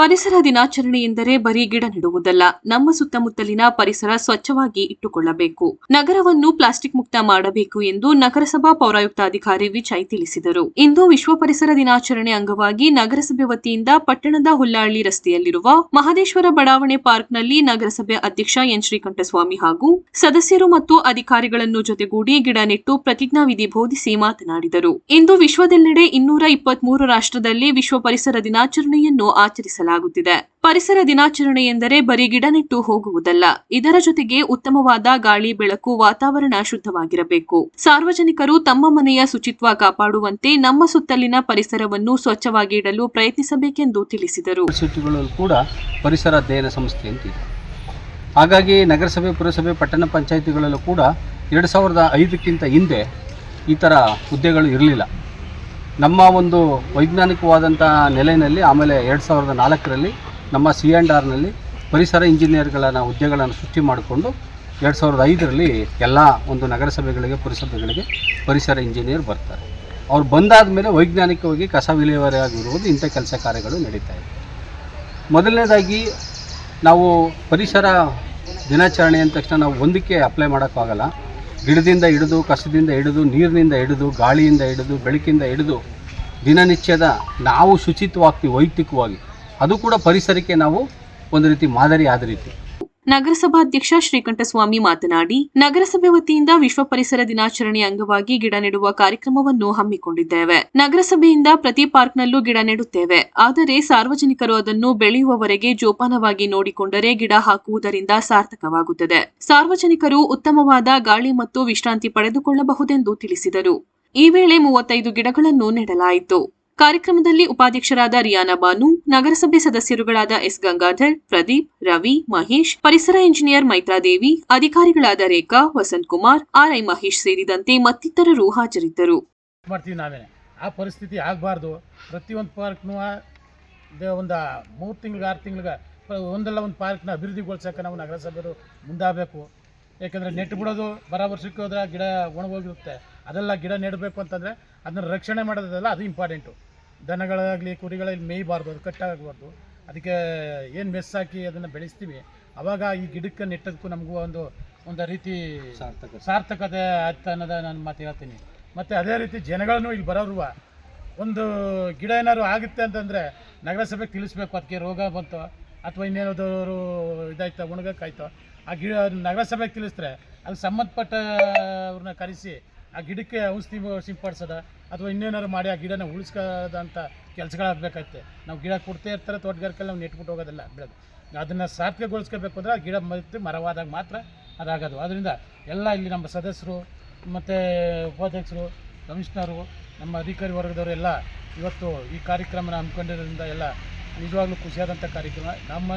ಪರಿಸರ ದಿನಾಚರಣೆ ಎಂದರೆ ಬರೀ ಗಿಡ ನೆಡುವುದಲ್ಲ, ನಮ್ಮ ಸುತ್ತಮುತ್ತಲಿನ ಪರಿಸರ ಸ್ವಚ್ಛವಾಗಿ ಇಟ್ಟುಕೊಳ್ಳಬೇಕು. ನಗರವನ್ನು ಪ್ಲಾಸ್ಟಿಕ್ ಮುಕ್ತ ಮಾಡಬೇಕು ಎಂದು ನಗರಸಭಾ ಪೌರಾಯುಕ್ತಾಧಿಕಾರಿ ವಿಜಯ್ ತಿಳಿಸಿದರು. ಇಂದು ವಿಶ್ವ ಪರಿಸರ ದಿನಾಚರಣೆ ಅಂಗವಾಗಿ ನಗರಸಭೆ ವತಿಯಿಂದ ಪಟ್ಟಣದ ಹುಲ್ಲಾಳಿ ರಸ್ತೆಯಲ್ಲಿರುವ ಮಹದೇಶ್ವರ ಬಡಾವಣೆ ಪಾರ್ಕ್ನಲ್ಲಿ ನಗರಸಭೆ ಅಧ್ಯಕ್ಷ ಎನ್. ಶ್ರೀಕಂಠಸ್ವಾಮಿ ಹಾಗೂ ಸದಸ್ಯರು ಮತ್ತು ಅಧಿಕಾರಿಗಳನ್ನು ಜೊತೆಗೂಡಿ ಗಿಡ ನೆಟ್ಟು ಪ್ರತಿಜ್ಞಾವಿಧಿ ಬೋಧಿಸಿ ಮಾತನಾಡಿದರು. ಇಂದು ವಿಶ್ವದೆಲ್ಲೆಡೆ ಇನ್ನೂರ ಇಪ್ಪತ್ಮೂರು ರಾಷ್ಟ್ರದಲ್ಲಿ ವಿಶ್ವ ಪರಿಸರ ದಿನಾಚರಣೆಯನ್ನು ಆಚರಿಸಲಾಗುತ್ತಿದೆ ಪರಿಸರ ದಿನಾಚರಣೆ ಎಂದರೆ ಬರೀ ಗಿಡ ನೆಟ್ಟು ಹೋಗುವುದಲ್ಲ, ಇದರ ಜೊತೆಗೆ ಉತ್ತಮವಾದ ಗಾಳಿ, ಬೆಳಕು, ವಾತಾವರಣ ಶುದ್ಧವಾಗಿರಬೇಕು. ಸಾರ್ವಜನಿಕರು ತಮ್ಮ ಮನೆಯ ಶುಚಿತ್ವ ಕಾಪಾಡುವಂತೆ ನಮ್ಮ ಸುತ್ತಲಿನ ಪರಿಸರವನ್ನು ಸ್ವಚ್ಛವಾಗಿ ಇಡಲು ಪ್ರಯತ್ನಿಸಬೇಕೆಂದು ತಿಳಿಸಿದರು. ಕೂಡ ಪರಿಸರ ಅಧ್ಯಯನ ಸಂಸ್ಥೆ ಅಂತಿದೆ ಹಾಗಾಗಿ ನಗರಸಭೆ, ಪುರಸಭೆ, ಪಟ್ಟಣ ಪಂಚಾಯಿತಿಗಳಲ್ಲೂ ಕೂಡ ಎರಡು ಸಾವಿರದ ಐದಕ್ಕಿಂತ ಹಿಂದೆ ಈ ಥರ ಹುದ್ದೆಗಳು ಇರಲಿಲ್ಲ. ನಮ್ಮ ಒಂದು ವೈಜ್ಞಾನಿಕವಾದಂಥ ನೆಲೆಯಲ್ಲಿ ಆಮೇಲೆ ಎರಡು ಸಾವಿರದ ನಾಲ್ಕರಲ್ಲಿ ನಮ್ಮ ಸಿ ಆ್ಯಂಡ್ ಆರ್ನಲ್ಲಿ ಪರಿಸರ ಇಂಜಿನಿಯರ್ಗಳನ್ನು ಹುದ್ದೆಗಳನ್ನು ಸೃಷ್ಟಿ ಮಾಡಿಕೊಂಡು ಎರಡು ಸಾವಿರದ ಐದರಲ್ಲಿ ಎಲ್ಲ ಒಂದು ನಗರಸಭೆಗಳಿಗೆ, ಪುರಸಭೆಗಳಿಗೆ ಪರಿಸರ ಇಂಜಿನಿಯರ್ ಬರ್ತಾರೆ. ಅವ್ರು ಬಂದಾದ ಮೇಲೆ ವೈಜ್ಞಾನಿಕವಾಗಿ ಕಸ ವಿಲೇವಾರಿ ಆಗಿರುವುದು ಇಂಥ ಕೆಲಸ ಕಾರ್ಯಗಳು ನಡೀತಾ ಇದೆ. ಮೊದಲನೇದಾಗಿ ನಾವು ಪರಿಸರ ದಿನಾಚರಣೆ ಅಂದ ತಕ್ಷಣ ನಾವು ಒಂದಕ್ಕೆ ಅಪ್ಲೈ ಮಾಡೋಕ್ಕಾಗಲ್ಲ. ಗಿಡದಿಂದ ಹಿಡಿದು, ಕಸದಿಂದ ಹಿಡಿದು, ನೀರಿನಿಂದ ಹಿಡಿದು, ಗಾಳಿಯಿಂದ ಹಿಡಿದು, ಬೆಳಕಿಂದ ಹಿಡಿದು ದಿನನಿತ್ಯದ ನಾವು ಶುಚಿತ್ವವಾಗ್ತೀವಿ ವೈಯಕ್ತಿಕವಾಗಿ, ಅದು ಕೂಡ ಪರಿಸರಕ್ಕೆ ನಾವು ಒಂದು ರೀತಿ ಮಾದರಿ ಆದ ರೀತಿ. ನಗರಸಭಾಧ್ಯಕ್ಷ ಶ್ರೀಕಂಠಸ್ವಾಮಿ ಮಾತನಾಡಿ, ನಗರಸಭೆ ವತಿಯಿಂದ ವಿಶ್ವ ಪರಿಸರ ದಿನಾಚರಣೆ ಅಂಗವಾಗಿ ಗಿಡ ನೆಡುವ ಕಾರ್ಯಕ್ರಮವನ್ನು ಹಮ್ಮಿಕೊಂಡಿದ್ದೇವೆ. ನಗರಸಭೆಯಿಂದ ಪ್ರತಿ ಪಾರ್ಕ್ನಲ್ಲೂ ಗಿಡ ನೆಡುತ್ತೇವೆ. ಆದರೆ ಸಾರ್ವಜನಿಕರು ಅದನ್ನು ಬೆಳೆಯುವವರೆಗೆ ಜೋಪಾನವಾಗಿ ನೋಡಿಕೊಂಡರೆ ಗಿಡ ಹಾಕುವುದರಿಂದ ಸಾರ್ಥಕವಾಗುತ್ತದೆ. ಸಾರ್ವಜನಿಕರು ಉತ್ತಮವಾದ ಗಾಳಿ ಮತ್ತು ವಿಶ್ರಾಂತಿ ಪಡೆದುಕೊಳ್ಳಬಹುದೆಂದು ತಿಳಿಸಿದರು. ಈ ವೇಳೆ ಮೂವತ್ತೈದು ಗಿಡಗಳನ್ನು ನೆಡಲಾಯಿತು. ಕಾರ್ಯಕ್ರಮದಲ್ಲಿ ಉಪಾಧ್ಯಕ್ಷರಾದ ರಿಯಾನಾ ಬಾನು, ನಗರಸಭೆ ಸದಸ್ಯರುಗಳಾದ ಎಸ್ ಗಂಗಾಧರ್, ಪ್ರದೀಪ್, ರವಿ, ಮಹೇಶ್, ಪರಿಸರ ಇಂಜಿನಿಯರ್ ಮೈತ್ರಾದೇವಿ, ಅಧಿಕಾರಿಗಳಾದ ರೇಖಾ, ವಸಂತ್ ಕುಮಾರ್, ಆರ್ಐ ಮಹೇಶ್ ಸೇರಿದಂತೆ ಮತ್ತಿತರರು ಹಾಜರಿದ್ದರು. ಆ ಪರಿಸ್ಥಿತಿ ಆಗಬಾರ್ದು. ಪ್ರತಿಯೊಂದು ಪಾರ್ಕ್ನೂ ಒಂದು ಮೂರು ತಿಂಗ್ಳಿಗೆ ಆರು ತಿಂಗ್ಳಿಗೆ ಒಂದಲ್ಲ ಒಂದು ಪಾರ್ಕ್ನ ಅಭಿವೃದ್ಧಿಗೊಳ್ಸೋಕೆ ನಾವು ನಗರಸಭೆಯವರು ಮುಂದಾಗಬೇಕು. ಯಾಕಂದರೆ ನೆಟ್ಟು ಬಿಡೋದು ಬರೋ ವರ್ಷಕ್ಕೆ ಹೋದ್ರೆ ಗಿಡ ಒಣಗೋಗಿರುತ್ತೆ. ಅದೆಲ್ಲ ಗಿಡ ನೆಡಬೇಕು ಅಂತಂದರೆ ಅದನ್ನ ರಕ್ಷಣೆ ಮಾಡೋದಲ್ಲ ಅದು ಇಂಪಾರ್ಟೆಂಟು ದನಗಳಾಗಲಿ ಕುರಿಗಳಲ್ಲಿ ಮೇಯ್ಬಾರ್ದು ಅದು ಕಟ್ಟಾಗಬಾರ್ದು. ಅದಕ್ಕೆ ಏನು ಮೆಸ್ ಹಾಕಿ ಅದನ್ನು ಬೆಳೆಸ್ತೀವಿ. ಅವಾಗ ಈ ಗಿಡಕ್ಕೆ ನೆಟ್ಟದಕ್ಕೂ ನಮಗೂ ಒಂದು ಒಂದು ರೀತಿ ಸಾರ್ಥಕ. ಸಾರ್ಥಕತೆ ಆಯ್ತು ಅನ್ನೋದ ನಾನು ಮಾತು ಹೇಳ್ತೀನಿ. ಮತ್ತು ಅದೇ ರೀತಿ ಜನಗಳನ್ನು ಇಲ್ಲಿ ಬರೋರುವ ಒಂದು ಗಿಡ ಏನಾದ್ರು ಆಗುತ್ತೆ ಅಂತಂದರೆ ನಗರಸಭೆಗೆ ತಿಳಿಸ್ಬೇಕು ಅದಕ್ಕೆ ರೋಗ ಬಂತು ಅಥವಾ ಇನ್ನೇನಾದ್ರು ಇದಾಯ್ತು ಒಣಗಕ್ಕಾಯ್ತು ಆ ಗಿಡ ನಗರಸಭೆಗೆ ತಿಳಿಸಿದ್ರೆ ಅಲ್ಲಿ ಸಂಬಂಧಪಟ್ಟ ಅವ್ರನ್ನ ಕರೆಸಿ ಆ ಗಿಡಕ್ಕೆ ಔಷಧಿ ಸಿಂಪಡಿಸೋದ ಅಥವಾ ಇನ್ನೇನಾದ್ರು ಮಾಡಿ ಆ ಗಿಡನ ಉಳಿಸ್ಕೋದಂಥ ಕೆಲಸಗಳಾಗಬೇಕಾಗುತ್ತೆ ನಾವು ಗಿಡ ಕೊಡ್ತಾ ಇರ್ತಾರೆ ತೋಟಗಾರಿಕೆಯಲ್ಲಿ, ನಾವು ನೆಟ್ಬಿಟ್ಟು ಹೋಗೋದಿಲ್ಲ ಬೆಳೆದು. ಅದನ್ನು ಸಾರ್ಥಕಗೊಳಿಸ್ಕೋಬೇಕು ಅಂದರೆ ಆ ಗಿಡ ಮತ್ತೆ ಮರವಾದಾಗ ಮಾತ್ರ ಅದಾಗೋದು. ಅದರಿಂದ ಎಲ್ಲ ಇಲ್ಲಿ ನಮ್ಮ ಸದಸ್ಯರು ಮತ್ತು ಉಪಾಧ್ಯಕ್ಷರು, ಕಮಿಷನರು, ನಮ್ಮ ಅಧಿಕಾರಿ ವರ್ಗದವರು ಎಲ್ಲ ಇವತ್ತು ಈ ಕಾರ್ಯಕ್ರಮನ ಹಮ್ಮಿಕೊಂಡಿರೋದ್ರಿಂದ ಎಲ್ಲ ನಿಜವಾಗ್ಲೂ ಖುಷಿಯಾದಂಥ ಕಾರ್ಯಕ್ರಮ. ನಮ್ಮ